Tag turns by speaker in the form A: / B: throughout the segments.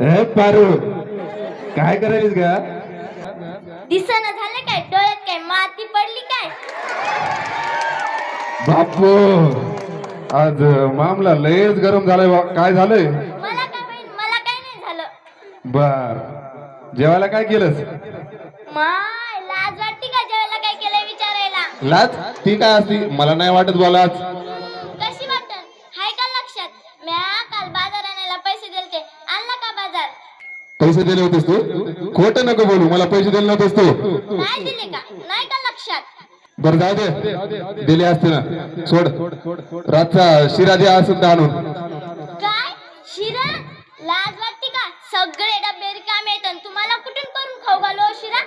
A: पारू. काय करायलीस का
B: दिसना झालं काय? डोळ्यात काय? माती पडली काय?
A: बापू आज मामला लयच गरम झालाय बा. काय झालंय?
B: मला काय माहीत? मला काय नाही झालं.
A: बर. जेवायला काय केलंस?
B: माय लाज वाटते का जेवायला काय केलंय विचारायला?
A: लाच ती काय असती? मला नाही वाटत बोलाच
B: हम्म, कशी वाटन हाय का लक्षात म्या काल बाजार आणायला पैसे दिलते आणला का बाजार
A: पैसे दिले होतेस तू? खोट नको बोलू मला पैसे दिले नव्हतेस तू.
B: नाही दिले का? नाही का लक्षात?
A: बरं जाऊ दे. दिले असते ना. सोड. रातचा शिरा द्या असं आणून.
B: काय? शिरा? लाज वाटते का? सगळे डबे रिकामे आणि तुम्हाला कुठून करून खाऊ घालो हो शिरा?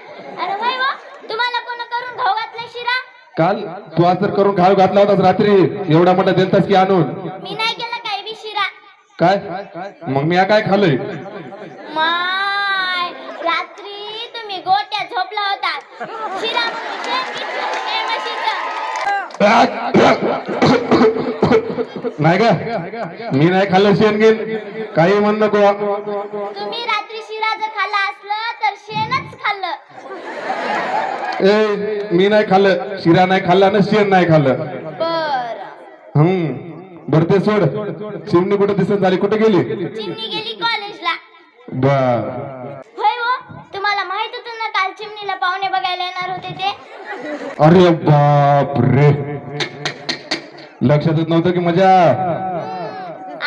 B: अरे भाई वा तुम्हाला कोण करून खाऊ घातला शिरा?
A: काल तू आज तर करून खाऊ घातला होतास रात्री. एवढा मोठा दिलतास की आणून.
B: मी नाही केलं काही बी शिरा.
A: काय? मग मी या काय खाल्लंय?
B: माय
A: नाही का? मी नाही खाल्लं शेण घेईन काही म्हण नको.
B: तुम्ही रात्री शिरा जर खाल्ला असलं तर शेणच खाल्लं.
A: ए मी नाही खाल्लं. शिरा नाही खाल्ला ना शेण नाही खाल्लं.
B: बर.
A: हम्म. बरं ते सोड. चिमणी कुठे दिसत झाली? कुठे गेली?
B: चिमणी गेली कॉलेजला
A: बर. अरे बाप रे लक्षातच नव्हतं की मजा.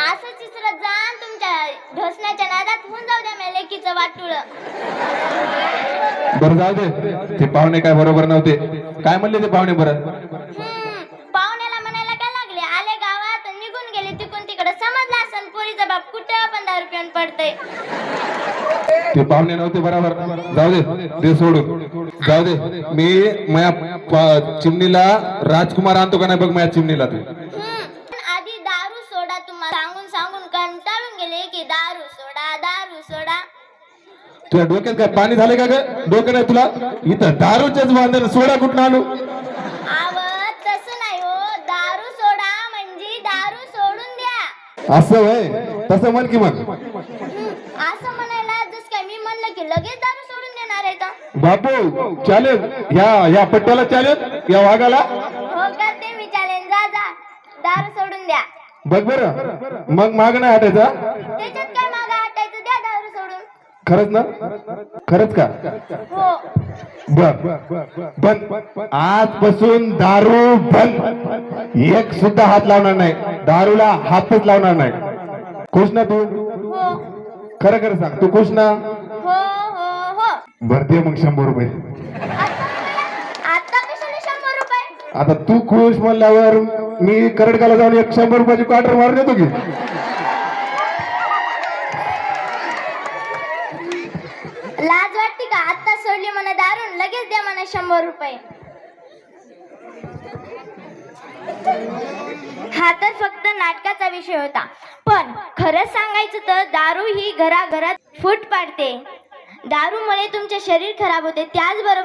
B: असं चिसरत जा आणि तुमच्या ढोसण्याच्या नादात होऊन जाऊ द्या लेकीचं वाटुळ.
A: बरं जाऊ दे. ते पाहुणे काय बरोबर नव्हते. काय म्हणले ते पाहुणे बरं?
B: पाहुण्याला म्हणायला काय लागले? आले गावात निघून गेले तिकून तिकडे. समजलं असेल पोरीचा बाप कुठं पण दारू पिऊन पडतय.
A: ते पाहुणे नव्हते बरोबर. जाऊ दे ते सोडून. जाऊ दे मी प- चिमणीला राजकुमार आणतो का नाही बघ माझ्या चिमणीला तू.
B: आधी दारू सोडा तुम्हाला. सांगून सांगून कंटाळून गेले की दारू सोडा दारू सोडा.
A: तुझ्या डोक्यात काय पाणी झालं का ग? डोकं नाही तुला? इथं दारूच्याच बांधण सोडा कुठं आणू?
B: हो. दारू सोडा म्हणजे दारू सोडून द्या.
A: असं वय तसं म्हण की मग.
B: असं म्हणायला जस काय मी म्हणलं की लगेच दारू सोडून देणार आहे
A: बापू चालेल या या पट्ट्याला चालेल या वाघाला?
B: हो करते मी चॅलेंज जा जा. दारू सोडून द्या.
A: बघ बरं. मग माग नाही हटायचा?
B: त्याच्यात काय मागं हटायचं? द्या दारू सोडून.
A: खरंच ना? खरंच का?
B: हो.
A: बर. बंद आजपासून दारू बंद. एक सुद्धा हात लावणार नाही. दारूला हातच लावणार नाही. खुश ना तू?
B: हो.
A: खरं खरं सांग. तू खुश ना?
B: हो.
A: भरते मग शंभर रुपये.
B: आता कशाला शंभर रुपये?
A: आता तू खुश म्हणल्यावर मी करडकाला जाऊन एक शंभर रुपयाची क्वार्टर मारून येतो की.
B: लाज वाटते का? आता सोडली म्हणा दारून लगेच द्या म्हणा शंभर रुपये. हा तर फक्त नाटकाचा विषय होता. पण खरंच सांगायचं तर दारू ही घराघरात फूट पाडते. दारूमुळे तुमचे शरीर खराब होते त्याचबरोबर